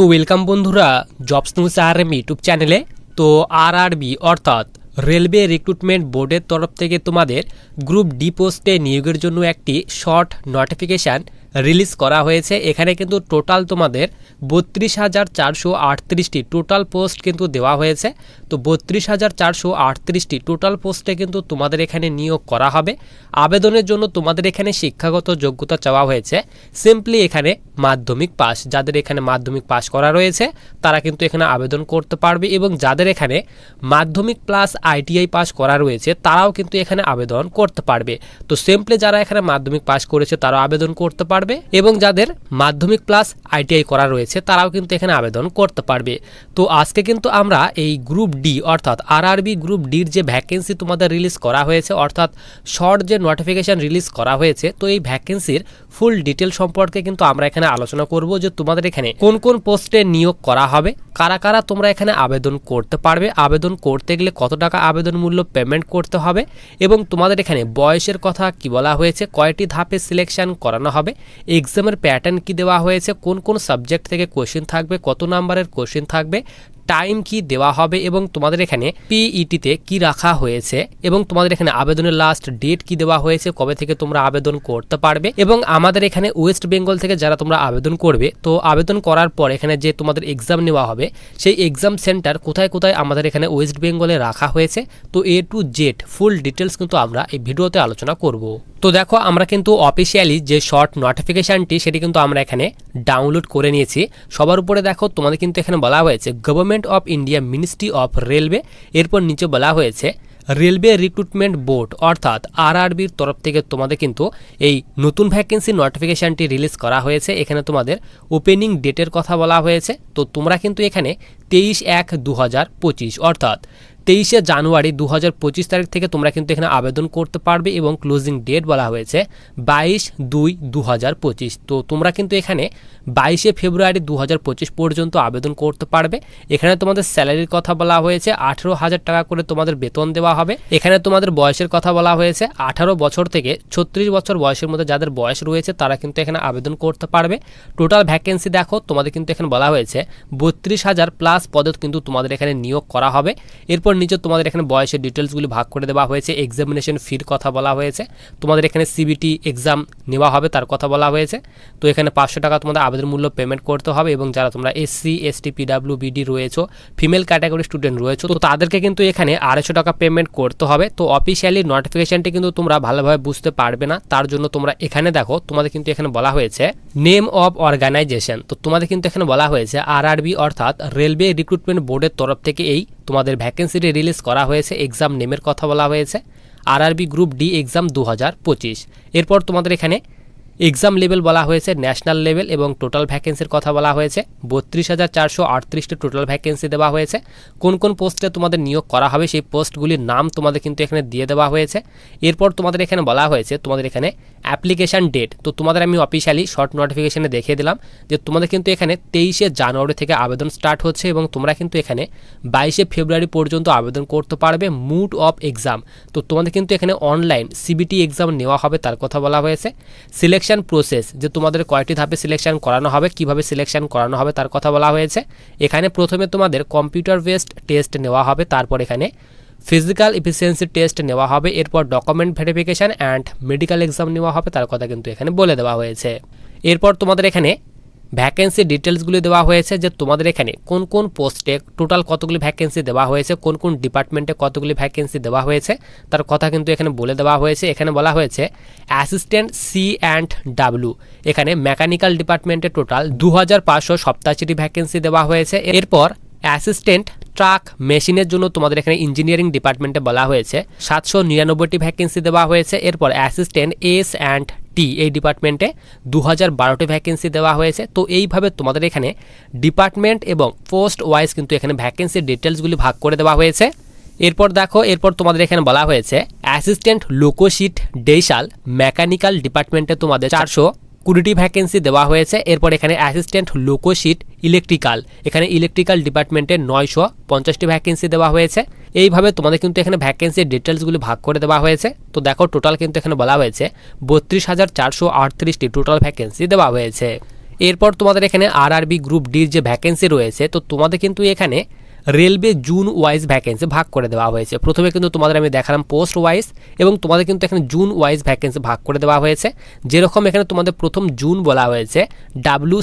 তো ওয়েলকাম বন্ধুরা jobs news R M YouTube চ্যানেলে তো আর আরবি অর্থাৎ রেলওয়ে রিক্রুটমেন্ট বোর্ডের তরফ থেকে তোমাদের গ্রুপ ডি পোস্টে নিয়োগের জন্য একটি শর্ট নোটিফিকেশান রিলিজ করা হয়েছে। এখানে কিন্তু টোটাল তোমাদের বত্রিশ হাজার চারশো আটত্রিশটি টোটাল পোস্ট কিন্তু দেওয়া হয়েছে। তো বত্রিশ হাজার চারশো আটত্রিশটি টোটাল পোস্টে কিন্তু তোমাদের এখানে নিয়োগ করা হবে। আবেদনের জন্য তোমাদের এখানে শিক্ষাগত যোগ্যতা চাওয়া হয়েছে। সিম্পলি এখানে মাধ্যমিক পাস। যাদের এখানে মাধ্যমিক পাস করা রয়েছে, তারা কিন্তু এখানে আবেদন করতে পারবে এবং যাদের এখানে মাধ্যমিক প্লাস আইটিআই পাস করা রয়েছে, তারাও কিন্তু এখানে আবেদন করতে পারবে। তো সিম্পলি যারা এখানে মাধ্যমিক পাস করেছে তারা আবেদন করতে পারবে এবং যাদের মাধ্যমিক প্লাস আইটিআই করা রয়েছে, তারাও কিন্তু এখানে আবেদন করতে পারবে। তো আজকে কিন্তু আমরা এই গ্রুপ ডি অর্থাৎ আরআরবি গ্রুপ ডির যে ভ্যাকেন্সি তোমাদের রিলিজ করা হয়েছে, অর্থাৎ শর্ট যে নোটিফিকেশন রিলিজ করা হয়েছে, তো এই ভ্যাকেন্সির ফুল ডিটেল সম্পর্কে কিন্তু আমরা এখানে আলোচনা করব যে তোমাদের এখানে কোন কোন পোস্টে নিয়োগ করা হবে, কারা কারা তোমরা এখানে আবেদন করতে পারবে, আবেদন করতে গেলে কত টাকা আবেদন মূল্য পেমেন্ট করতে হবে এবং তোমাদের এখানে বয়সের কথা কি বলা হয়েছে, কয়টি ধাপে সিলেকশন করানো হবে এক্সামের প্যাটার্ন কি দেওয়া হয়েছে, কোন কোন সাবজেক্ট থেকে কোশ্চেন থাকবে, কত নাম্বারের কোশ্চেন থাকবে টাইম কি দেওয়া হবে এবং তোমাদের এখানে পিইটিতে কি রাখা হয়েছে এবং তোমাদের এখানে আবেদনের লাস্ট ডেট কি দেওয়া হয়েছে, কবে থেকে তোমরা আবেদন করতে পারবে এবং আমাদের এখানে ওয়েস্ট বেঙ্গল থেকে যারা তোমরা আবেদন করবে, তো আবেদন করার পর এখানে যে তোমাদের এক্সাম নেওয়া হবে, সেই এক্সাম সেন্টার কোথায় কোথায় আমাদের এখানে ওয়েস্ট বেঙ্গলে রাখা হয়েছে, তো A to Z full details কিন্তু আমরা এই ভিডিওতে আলোচনা করব। তো দেখো, আমরা কিন্তু অফিসিয়ালি যে শর্ট নোটিফিকেশানটি সেটি কিন্তু আমরা এখানে ডাউনলোড করে নিয়েছি। সবার উপরে দেখো, তোমাদের কিন্তু এখানে বলা হয়েছে government of India ministry of railway এরপর নিচে বলা হয়েছে রেলওয়ে রিক্রুটমেন্ট বোর্ড অর্থাৎ আরআরবির তরফ থেকে তোমাদের কিন্তু এই নতুন ভ্যাকেন্সি নোটিফিকেশানটি রিলিজ করা হয়েছে। এখানে তোমাদের ওপেনিং ডেটের কথা বলা হয়েছে। তো তোমরা কিন্তু এখানে তেইশ এক দু অর্থাৎ তেইশে জানুয়ারি দু হাজার পঁচিশ তারিখ থেকে তোমরা কিন্তু এখানে আবেদন করতে পারবে এবং ক্লোজিং ডেট বলা হয়েছে বাইশ দুই দু তো তোমরা কিন্তু এখানে বাইশে ফেব্রুয়ারি দু হাজার পঁচিশ পর্যন্ত আবেদন করতে পারবে। এখানে তোমাদের স্যালারির কথা বলা হয়েছে, আঠেরো হাজার টাকা করে তোমাদের বেতন দেওয়া হবে। এখানে তোমাদের বয়সের কথা বলা হয়েছে, আঠারো বছর থেকে ছত্রিশ বছর বয়সের মধ্যে যাদের বয়স রয়েছে তারা কিন্তু এখানে আবেদন করতে পারবে। টোটাল ভ্যাকেন্সি দেখো, তোমাদের কিন্তু এখানে বলা হয়েছে, বত্রিশ হাজার প্লাস পদে কিন্তু তোমাদের এখানে নিয়োগ করা হবে। এরপর নিচে তোমাদের এখানে বয়সের ডিটেলসগুলি ভাগ করে দেওয়া হয়েছে এক্সামিনেশন ফির কথা বলা হয়েছে। তোমাদের এখানে সিবিটি এক্সাম নেওয়া হবে, তার কথা বলা হয়েছে। তো এখানে পাঁচশো টাকা তোমাদের আবেদন মূল্য পেমেন্ট করতে হবে এবং যারা তোমরা এসসি এসটি পিডাব্লিউ বিডি রয়েছো ফিমেল ক্যাটাগরি স্টুডেন্ট রয়েছে, তো তাদেরকে কিন্তু এখানে আড়াইশো টাকা পেমেন্ট করতে হবে। তো অফিসিয়ালি নোটিফিকেশনটি কিন্তু তোমরা ভালোভাবে বুঝতে পারবে না, তার জন্য তোমরা এখানে দেখো, তোমাদের কিন্তু এখানে বলা হয়েছে নেম অফ অর্গানাইজেশন তো তোমাদের কিন্তু এখানে বলা হয়েছে আরআরবি অর্থাৎ রেলওয়ে রিক্রুটমেন্ট বোর্ডের তরফ থেকে এই তোমাদের ভ্যাকেন্সিটি রিলিজ করা হয়েছে এক্সাম নেমের কথা বলা হয়েছে। আরআরবি গ্রুপ ডি এক্সাম দু হাজার পঁচিশ। এরপর তোমাদের এখানে এক্সাম লেভেল বলা হয়েছে, ন্যাশনাল লেভেল এবং টোটাল ভ্যাকেন্সির কথা বলা হয়েছে। বত্রিশ হাজার চারশো আটত্রিশটি টোটাল ভ্যাকেন্সি দেওয়া হয়েছে। কোন কোন পোস্টে তোমাদের নিয়োগ করা হবে সেই পোস্টগুলির নাম তোমাদের কিন্তু এখানে দিয়ে দেওয়া হয়েছে। এরপর তোমাদের এখানে বলা হয়েছে, তোমাদের এখানে অ্যাপ্লিকেশান ডেট। তো তোমাদের আমি অফিসিয়ালি শর্ট নোটিফিকেশানে দেখিয়ে দিলাম যে তোমাদের কিন্তু এখানে তেইশে জানুয়ারি থেকে আবেদন স্টার্ট হচ্ছে এবং তোমরা কিন্তু এখানে বাইশে ফেব্রুয়ারি পর্যন্ত আবেদন করতে পারবে, মুড অফ এক্সাম। তো তোমাদের কিন্তু এখানে অনলাইন সিবিটি এক্সাম নেওয়া হবে তার কথা বলা হয়েছে। সিলেকশন প্রসেস যে তোমাদের কয়টি ধাপে সিলেকশান করানো হবে, কীভাবে সিলেকশন করানো হবে তার কথা বলা হয়েছে। এখানে প্রথমে তোমাদের কম্পিউটার বেসড টেস্ট নেওয়া হবে, তারপর এখানে ফিজিক্যাল এফিসিয়েন্সি টেস্ট নেওয়া হবে, এরপর document verification and medical exam নেওয়া হবে, তার কথা কিন্তু এখানে বলে দেওয়া হয়েছে। এরপর তোমাদের এখানে ভ্যাকেন্সি ডিটেলসগুলি দেওয়া হয়েছে যে তোমাদের এখানে কোন কোন পোস্টে টোটাল কতগুলি ভ্যাকেন্সি দেওয়া হয়েছে, কোন কোন ডিপার্টমেন্টে কতগুলি ভ্যাকেন্সি দেওয়া হয়েছে, তার কথা কিন্তু এখানে বলে দেওয়া হয়েছে। এখানে বলা হয়েছে অ্যাসিস্ট্যান্ট সি অ্যান্ড ডাব্লু এখানে মেকানিক্যাল ডিপার্টমেন্টে টোটাল দু হাজার পাঁচশো সপ্তাশিটি ভ্যাকেন্সি দেওয়া হয়েছে। এরপর অ্যাসিস্ট্যান্ট, ট্রাক, মেশিনের জন্য তোমাদের এখানে ইঞ্জিনিয়ারিং ডিপার্টমেন্টে বলা হয়েছে। সাতশো নিরানব্বইটি ভ্যাকেন্সি দেওয়া হয়েছে। এরপর অ্যাসিস্ট্যান্ট, এস অ্যান্ড টি এই ডিপার্টমেন্টে দু হাজার বারোটি ভ্যাকেন্সি দেওয়া হয়েছে। তো এইভাবে তোমাদের এখানে ডিপার্টমেন্ট এবং পোস্ট ওয়াইজ কিন্তু এখানে ভ্যাকেন্সির ডিটেলসগুলি ভাগ করে দেওয়া হয়েছে। এরপর দেখো, এরপর তোমাদের এখানে বলা হয়েছে, অ্যাসিস্ট্যান্ট, লোকোশিট, ডেইশাল, মেকানিক্যাল ডিপার্টমেন্টে তোমাদের চারশো কুড়িটি ভ্যাকেন্সি দেওয়া হয়েছে। এরপর এখানে অ্যাসিস্ট্যান্ট লোকোশিট ইলেকট্রিক্যাল এখানে ইলেকট্রিক্যাল ডিপার্টমেন্টে নয়শো পঞ্চাশটি ভ্যাকেন্সি দেওয়া হয়েছে। এইভাবে তোমাদের কিন্তু এখানে ভ্যাকেন্সির ডিটেলসগুলি ভাগ করে দেওয়া হয়েছে। তো দেখো টোটাল কিন্তু এখানে বলা হয়েছে বত্রিশ হাজার চারশো আটত্রিশটি টোটাল ভ্যাকেন্সি দেওয়া হয়েছে। এরপর তোমাদের এখানে আরআরবি গ্রুপ ডির যে ভ্যাকেন্সি রয়েছে, তো তোমাদের কিন্তু এখানে রেলওয়ে জুন ওয়াইজ ভ্যাকেন্সি ভাগ করে দেওয়া হয়েছে। প্রথমে কিন্তু তোমাদের আমি দেখালাম পোস্ট ওয়াইজ এবং তোমাদের কিন্তু এখানে জুন ওয়াইজ ভ্যাকেন্সি ভাগ করে দেওয়া হয়েছে। যেরকম এখানে তোমাদের প্রথম জুন বলা হয়েছে ডাব্লিউ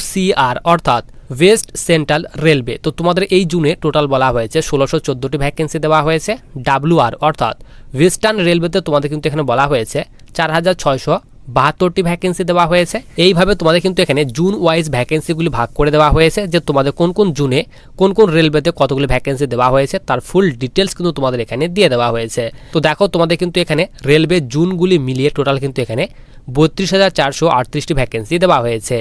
অর্থাৎ ওয়েস্ট সেন্ট্রাল রেলওয়ে তো তোমাদের এই জুনে টোটাল বলা হয়েছে, ষোলোশো চোদ্দোটি ভ্যাকেন্সি দেওয়া হয়েছে ডাব্লিউ আর অর্থাৎ ওয়েস্টার্ন রেলওয়েতে তোমাদের কিন্তু এখানে বলা হয়েছে, চার হাজার ছয়শো বাহাত্তরটি ভ্যাকেন্সি দেওয়া হয়েছে। এইভাবে তোমাদের কিন্তু এখানে জুন ওয়াইজ ভ্যাকেন্সিগুলি ভাগ করে দেওয়া হয়েছে যে তোমাদের কোন কোন জুনে, কোন কোন রেলওয়েতে কতগুলি ভ্যাকেন্সি দেওয়া হয়েছে, তার ফুল ডিটেলস কিন্তু তোমাদের এখানে দিয়ে দেওয়া হয়েছে। তো দেখো তোমাদের কিন্তু এখানে রেলওয়ে জুনগুলি মিলিয়ে টোটাল কিন্তু এখানে বত্রিশ হাজার চারশো আটত্রিশটি ভ্যাকেন্সি দেওয়া হয়েছে।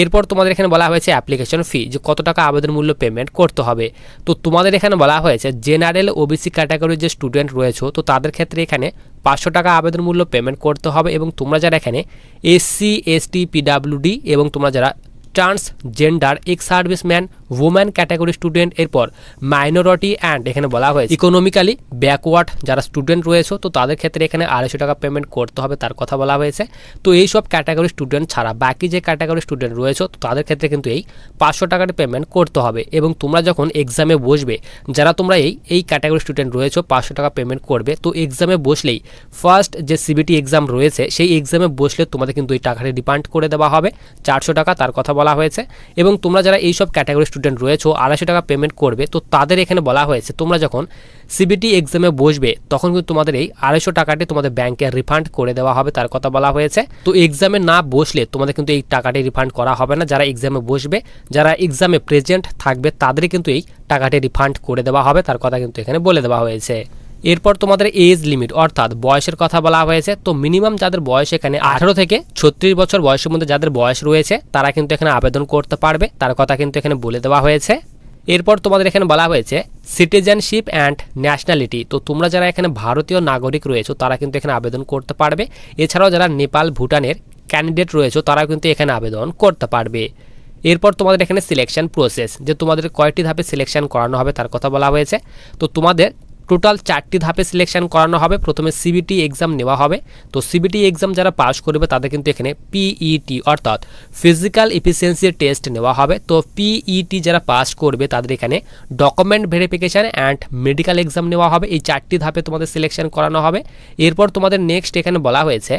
এরপর তোমাদের এখানে বলা হয়েছে অ্যাপ্লিকেশন ফি যে কত টাকা আবেদন মূল্য পেমেন্ট করতে হবে। তো তোমাদের এখানে বলা হয়েছে জেনারেল ওবিসি ক্যাটাগরির যে স্টুডেন্ট রয়েছে, তো তাদের ক্ষেত্রে এখানে পাঁচশো টাকা আবেদন মূল্য পেমেন্ট করতে হবে এবং তোমরা যারা এখানে এসসি এসটি পিডাব্লিউডি এবং তোমরা যারা transgender ex serviceman woman category student এরপর মাইনরিটি অ্যান্ড এখানে বলা হয়েছে। ইকোনমিক্যালি ব্যাকওয়ার্ড যারা স্টুডেন্ট রয়েছে, তো তাদের ক্ষেত্রে এখানে আড়াইশো টাকা পেমেন্ট করতে হবে তার কথা বলা হয়েছে। তো এই সব ক্যাটাগরি স্টুডেন্ট ছাড়া বাকি যে ক্যাটাগরি স্টুডেন্ট রয়েছে, তো তাদের ক্ষেত্রে কিন্তু এই পাঁচশো টাকার পেমেন্ট করতে হবে। এবং তোমরা যখন এক্সামে বসবে, যারা তোমরা এই এই ক্যাটাগরি স্টুডেন্ট রয়েছে, পাঁচশো টাকা পেমেন্ট করবে, তো এক্সামে বসলেই ফার্স্ট যে সিবিটি এক্সাম রয়েছে, সেই এক্সামে বসলে তোমাদের কিন্তু এই টাকাটি রিফান্ড করে দেওয়া হবে, চারশো টাকা তার কথা বলা হয়েছে। এবং তোমরা যারা এই সব ক্যাটাগরি স্টুডেন্ট রয়েছে আড়াইশো টাকা পেমেন্ট করবে। তো তাদের এখানে বলা হয়েছে, তোমরা যখন সিবিটি এক্সামে বসবে, তখন কিন্তু তোমাদের এই আড়াইশো টাকাটি তোমাদের ব্যাংকে রিফান্ড করে দেওয়া হবে, তার কথা বলা হয়েছে। তো এক্সামে না বসলে তোমাদের কিন্তু এই টাকাটি রিফান্ড করা হবে না। যারা এক্সামে বসবে, যারা এক্সামে প্রেজেন্ট থাকবে, তাদের কিন্তু এই টাকাটি রিফান্ড করে দেওয়া হবে, তার কথা কিন্তু এখানে বলে দেওয়া হয়েছে। এরপর তোমাদের এজ লিমিট অর্থাৎ বয়সের কথা বলা হয়েছে। তো মিনিমাম যাদের বয়স এখানে আঠারো থেকে ছত্রিশ বছর বয়সের মধ্যে যাদের বয়স রয়েছে, তারা কিন্তু এখানে আবেদন করতে পারবে। তার কথা কিন্তু এখানে বলে দেওয়া হয়েছে। এরপর তোমাদের এখানে বলা হয়েছে সিটিজেনশিপ অ্যান্ড ন্যাশনালিটি তো তোমরা যারা এখানে ভারতীয় নাগরিক রয়েছে, তারা কিন্তু এখানে আবেদন করতে পারবে। এছাড়াও যারা নেপাল, ভুটানের ক্যান্ডিডেট রয়েছে, তারাও কিন্তু এখানে আবেদন করতে পারবে। এরপর তোমাদের এখানে সিলেকশন প্রসেস যে তোমাদের কয়টি ধাপে সিলেকশন করানো হবে, তার কথা বলা হয়েছে। তো তোমাদের টোটাল চারটি ধাপে সিলেকশন করানো হবে। প্রথমে সিবিটি এক্সাম নেওয়া হবে। তো সিবিটি এক্সাম যারা পাস করবে, তাদের কিন্তু এখানে পিইটি অর্থাৎ ফিজিক্যাল এফিসিয়েন্সি টেস্ট নেওয়া হবে। তো পিইটি যারা পাস করবে, তাদের এখানে document verification and medical exam নেওয়া হবে। এই চারটি ধাপে তোমাদের সিলেকশন করানো হবে। এরপর তোমাদের নেক্সট এখানে বলা হয়েছে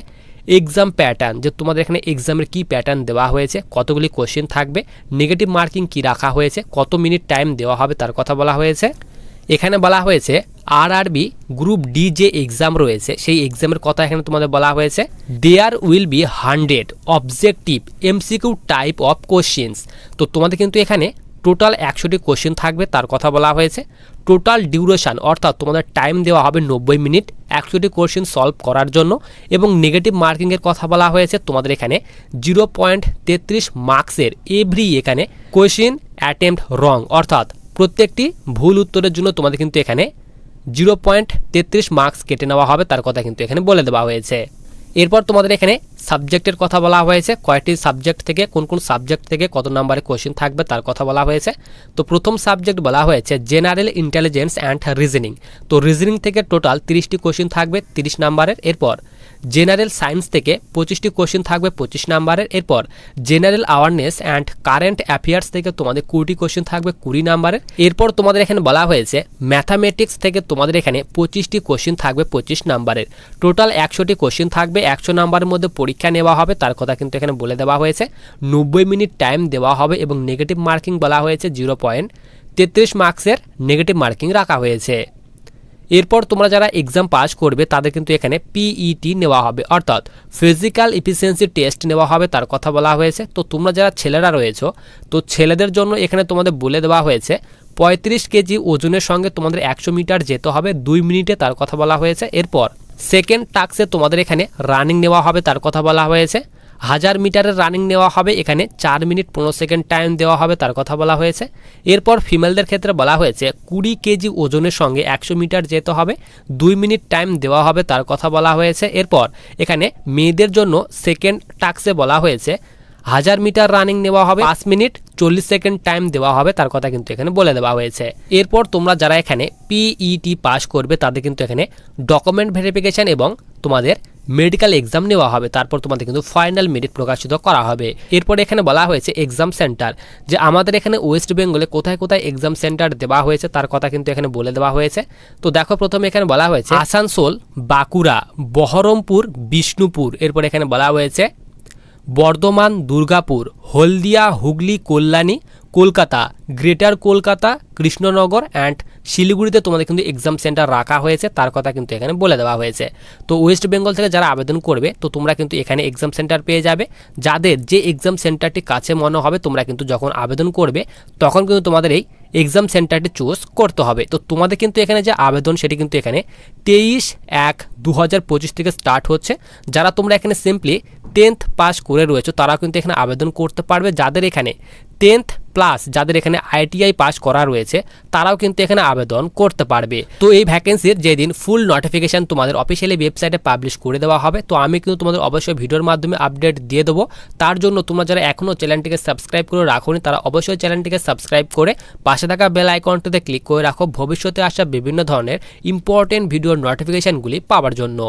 এক্সাম প্যাটার্ন যে তোমাদের এখানে এক্সামের কি প্যাটার্ন দেওয়া হয়েছে, কতগুলি কোশ্চেন থাকবে নেগেটিভ মার্কিং কি রাখা হয়েছে, কত মিনিট টাইম দেওয়া হবে, তার কথা বলা হয়েছে। এখানে বলা হয়েছে আর আরবি গ্রুপ ডি যে এক্সাম রয়েছে, সেই এক্সামের কথা এখানে তোমাদের বলা হয়েছে। There will be hundred objective MCQ type of questions তো তোমাদের কিন্তু এখানে টোটাল একশোটি কোশ্চেন থাকবে, তার কথা বলা হয়েছে। টোটাল ডিউরেশান অর্থাৎ তোমাদের টাইম দেওয়া হবে নব্বই মিনিট একশোটি কোশ্চেন সলভ করার জন্য এবং নেগেটিভ মার্কিংয়ের কথা বলা হয়েছে তোমাদের এখানে জিরো পয়েন্ট তেত্রিশ মার্কসের এভরি এখানে কোশ্চেন অ্যাটেম্পট রং অর্থাৎ প্রত্যেকটি ভুল উত্তরের জন্য তোমাদের কিন্তু এখানে জিরো পয়েন্ট তেত্রিশ মার্কস কেটে নেওয়া হবে, তার কথা কিন্তু এখানে বলে দেওয়া হয়েছে। এরপর তোমাদের এখানে সাবজেক্টের কথা বলা হয়েছে কয়েকটি সাবজেক্ট থেকে কোন কোন সাবজেক্ট থেকে কত নম্বরে কোশ্চেন থাকবে তার কথা বলা হয়েছে। তো প্রথম সাবজেক্ট বলা হয়েছে জেনারেল ইন্টেলিজেন্স অ্যান্ড রিজনিং। তো রিজনিং থেকে টোটাল তিরিশটি কোশ্চেন থাকবে তিরিশ নাম্বারের এরপর। জেনারেল সায়েন্স থেকে পঁচিশটি কোশ্চেন থাকবে পঁচিশ নাম্বারের এরপর। General awareness and current affairs থেকে তোমাদের কুড়িটি কোশ্চেন থাকবে কুড়ি নাম্বারের। এরপর তোমাদের এখানে বলা হয়েছে ম্যাথামেটিক্স থেকে তোমাদের এখানে পঁচিশটি কোশ্চেন থাকবে পঁচিশ নাম্বারের। টোটাল একশোটি কোশ্চেন থাকবে, একশো নাম্বারের মধ্যে পরীক্ষা নেওয়া হবে, তার কথা কিন্তু এখানে বলে দেওয়া হয়েছে। নব্বই মিনিট টাইম দেওয়া হবে এবং নেগেটিভ মার্কিং বলা হয়েছে জিরো পয়েন্ট তেত্রিশ মার্কসের নেগেটিভ মার্কিং রাখা হয়েছে। এরপর তোমরা যারা এক্সাম পাস করবে, তাদের কিন্তু এখানে পিইটি নেওয়া হবে। অর্থাৎ ফিজিক্যাল ইফিসিয়েন্সি টেস্ট নেওয়া হবে, তার কথা বলা হয়েছে। তো তোমরা যারা ছেলেরা রয়েছো, তো ছেলেদের জন্য এখানে তোমাদের বলে দেওয়া হয়েছে, পঁয়ত্রিশ কেজি ওজনের সঙ্গে তোমাদের একশো মিটার যেতে হবে, দুই মিনিটে, তার কথা বলা হয়েছে। এরপর সেকেন্ড টাক্সে তোমাদের এখানে রানিং নেওয়া হবে, তার কথা বলা হয়েছে। হাজার মিটারের রানিং নেওয়া হবে, এখানে চার মিনিট পনেরো সেকেন্ড টাইম দেওয়া হবে, তার কথা বলা হয়েছে। এরপর ফিমেলদের ক্ষেত্রে বলা হয়েছে, কুড়ি কেজি ওজনের সঙ্গে একশো মিটার যেতে হবে, দুই মিনিট টাইম দেওয়া হবে, তার কথা বলা হয়েছে। এরপর এখানে মেয়েদের জন্য সেকেন্ড টাক্সে বলা হয়েছে হাজার মিটার রানিং নেওয়া হবে, পাঁচ মিনিট, চল্লিশ সেকেন্ড টাইম দেওয়া হবে, তার কথা কিন্তু এখানে বলে দেওয়া হয়েছে। এরপর তোমরা যারা এখানে পিইটি পাস করবে, তাদের কিন্তু এখানে ডকুমেন্ট ভেরিফিকেশন এবং তোমাদের মেডিকেল এক্সাম নেওয়া হবে। তারপর তোমাদের কিন্তু ফাইনাল মেরিট প্রকাশিত করা হবে। এরপর এখানে বলা হয়েছে এক্সাম সেন্টার যে আমাদের এখানে ওয়েস্ট বেঙ্গলে কোথায় কোথায় এক্সাম সেন্টার দেওয়া হয়েছে, তার কথা কিন্তু এখানে বলে দেওয়া হয়েছে। তো দেখো প্রথমে এখানে বলা হয়েছে আসানসোল, বাঁকুড়া, বহরমপুর, বিষ্ণুপুর। এরপর এখানে বলা হয়েছে বর্ধমান, দুর্গাপুর, হলদিয়া, হুগলি, কল্যাণী, কলকাতা, গ্রেটার কলকাতা, কৃষ্ণনগর অ্যান্ড শিলিগুড়িতে তোমাদের কিন্তু এক্সাম সেন্টার রাখা হয়েছে। তার কথা কিন্তু এখানে বলে দেওয়া হয়েছে। তো ওয়েস্ট বেঙ্গল থেকে যারা আবেদন করবে, তো তোমরা কিন্তু এখানে এক্সাম সেন্টার পেয়ে যাবে। যাদের যে এক্সাম সেন্টারটি কাছে মনে হবে, তোমরা কিন্তু যখন আবেদন করবে, তখন কিন্তু তোমাদের এই এক্সাম সেন্টারটি চুজ করতে হবে। তো তোমাদের কিন্তু এখানে যে আবেদন, সেটি কিন্তু এখানে তেইশ এক দু হাজার থেকে স্টার্ট হচ্ছে। যারা তোমরা এখানে সিম্পলি টেন্থ পাস করে রয়েছে, তারাও কিন্তু এখানে আবেদন করতে পারবে। যাদের এখানে টেন্থ প্লাস যাদের এখানে আইটিআই পাস করা রয়েছে, তারাও কিন্তু এখানে আবেদন করতে পারবে। তো এই ভ্যাকেন্সির যেদিন ফুল নোটিফিকেশান তোমাদের অফিসিয়ালি ওয়েবসাইটে পাবলিশ করে দেওয়া হবে, তো আমি কিন্তু তোমাদের অবশ্যই ভিডিওর মাধ্যমে আপডেট দিয়ে দেবো। তার জন্য তোমরা যারা এখনও চ্যানেলটিকে সাবস্ক্রাইব করে রাখোনি, তারা অবশ্যই চ্যানেলটিকে সাবস্ক্রাইব করে পাশে থাকা বেল আইকনটিতে ক্লিক করে রাখো। ভবিষ্যতে আসা বিভিন্ন ধরনের ইম্পর্টেন্ট ভিডিওর নোটিফিকেশনগুলি পাওয়ার জন্য।